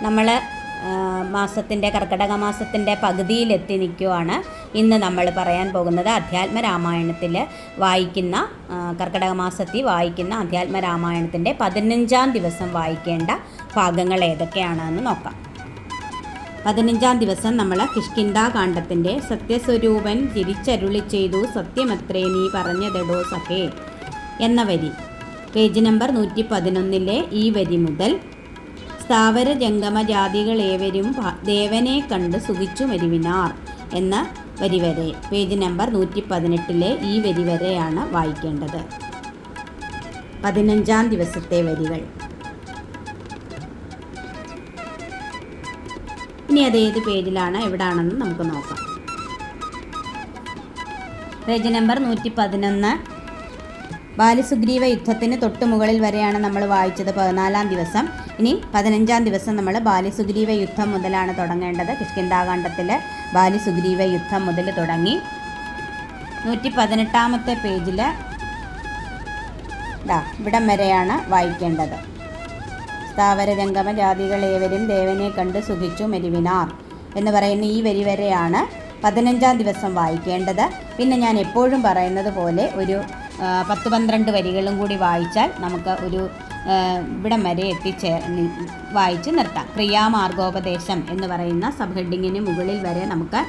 നമ്മൾ മാസത്തിന്റെ കർക്കിടക മാസത്തിന്റെ പകുതിയിലെത്തി നിൽക്കുവാണ് ഇന്ന് നമ്മൾ പറയാൻ പോകുന്നത് അധ്യാത്മ രാമായണത്തിൽ വായിക്കുന്ന കർക്കടക മാസത്തിൽ വായിക്കുന്ന അധ്യാത്മ രാമായണത്തിന്റെ പതിനഞ്ചാം ദിവസം വായിക്കേണ്ട ഭാഗങ്ങൾ ഏതൊക്കെയാണെന്ന് നോക്കാം. പതിനഞ്ചാം ദിവസം നമ്മൾ കിഷ്കിന്താകാന്ഡത്തിന്റെ സത്യസ്വരൂപൻ തിരിച്ചരുളി ചെയ്തു സത്യമത്രേ നീ പറഞ്ഞതെടോ സഖേ എന്ന വരി. പേജ് നമ്പർ നൂറ്റി പതിനൊന്നിലെ ഈ വരി മുതൽ സ്ഥാവര ജംഗമ ജാതികളേവരും ദേവനെ കണ്ട് സുഖിച്ചു മരുവിനാർ എന്ന വരിവരെ. പേജ് നമ്പർ നൂറ്റി പതിനെട്ടിലെ ഈ വരിവരെയാണ് വായിക്കേണ്ടത്. പതിനഞ്ചാം ദിവസത്തെ വരികൾ. ഇനി അത് ഏത് പേജിലാണ് എവിടാണെന്ന് നമുക്ക് നോക്കാം. പേജ് നമ്പർ നൂറ്റി പതിനൊന്ന് ബാലസുഗ്രീവ യുദ്ധത്തിന് തൊട്ട് മുകളിൽ വരെയാണ് നമ്മൾ വായിച്ചത് പതിനാലാം ദിവസം. ഇനി പതിനഞ്ചാം ദിവസം നമ്മൾ ബാലിസുഗ്രീവ യുദ്ധം മുതലാണ് തുടങ്ങേണ്ടത്. കിഷ്കിന്താകാന്ഡത്തിൽ ബാലിസുഗ്രീവ യുദ്ധം മുതൽ തുടങ്ങി. നൂറ്റി പതിനെട്ടാമത്തെ പേജിൽ ദാ ഇവിടം വരെയാണ് വായിക്കേണ്ടത്. സ്ഥാവര ജാതികൾ ഏവരും ദേവനെ കണ്ട് സുഖിച്ചു മെരുവിനാർ എന്ന് പറയുന്ന ഈ വരി വരെയാണ് പതിനഞ്ചാം ദിവസം വായിക്കേണ്ടത്. പിന്നെ ഞാൻ എപ്പോഴും പറയുന്നത് പോലെ ഒരു പത്ത് പന്ത്രണ്ട് വരികളും കൂടി വായിച്ചാൽ നമുക്ക് ഒരു ഇവിടം വരെ എത്തിച്ചേ വായിച്ച് നിർത്താം. ക്രിയാമാർഗോപദേശം എന്ന് പറയുന്ന സബ് ഹെഡിങ്ങിന് മുകളിൽ വരെ നമുക്ക്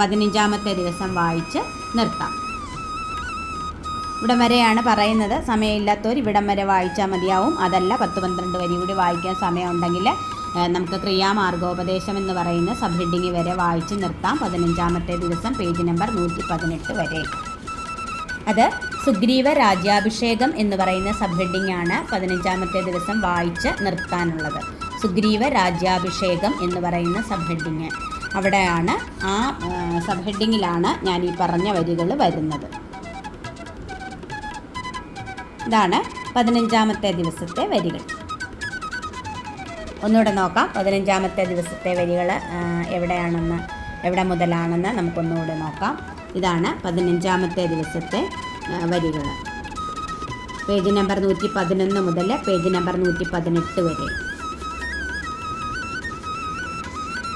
പതിനഞ്ചാമത്തെ ദിവസം വായിച്ച് നിർത്താം. ഇവിടം വരെയാണ് പറയുന്നത് സമയമില്ലാത്തവർ ഇവിടം വരെ വായിച്ചാൽ മതിയാവും. അതല്ല പത്ത് പന്ത്രണ്ട് വരി കൂടി വായിക്കാൻ സമയമുണ്ടെങ്കിൽ നമുക്ക് ക്രിയാമാർഗോപദേശം എന്ന് പറയുന്ന സബ് ഹെഡിങ് വരെ വായിച്ച് നിർത്താം. പതിനഞ്ചാമത്തെ ദിവസം പേജ് നമ്പർ നൂറ്റി പതിനെട്ട് വരെ. അത് സുഗ്രീവ രാജ്യാഭിഷേകം എന്ന് പറയുന്ന സബ് ഹെഡിങ് ആണ് പതിനഞ്ചാമത്തെ ദിവസം വായിച്ച് നിർത്താനുള്ളത്. സുഗ്രീവ രാജ്യാഭിഷേകം എന്ന് പറയുന്ന സബ് ഹെഡിങ് അവിടെയാണ് ആ സബ് ഹെഡിങ്ങിലാണ് ഞാൻ ഈ പറഞ്ഞ വരികൾ വരുന്നത്. ഇതാണ് പതിനഞ്ചാമത്തെ ദിവസത്തെ വരികൾ. ഒന്നുകൂടെ നോക്കാം. പതിനഞ്ചാമത്തെ ദിവസത്തെ വരികൾ എവിടെയാണെന്ന് എവിടെ മുതലാണെന്ന് നമുക്കൊന്നുകൂടെ നോക്കാം. ഇതാണ് പതിനഞ്ചാമത്തെ ദിവസത്തെ വരികൾ. പേജ് നമ്പർ നൂറ്റി പതിനൊന്ന് മുതൽ പേജ് നമ്പർ നൂറ്റി പതിനെട്ട് വരെ.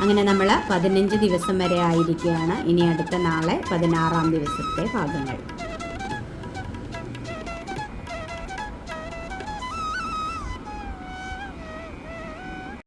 അങ്ങനെ നമ്മൾ പതിനഞ്ച് ദിവസം വരെ ആയിരിക്കുകയാണ്. ഇനി അടുത്ത നാളെ പതിനാറാം ദിവസത്തെ ഭാഗങ്ങൾ.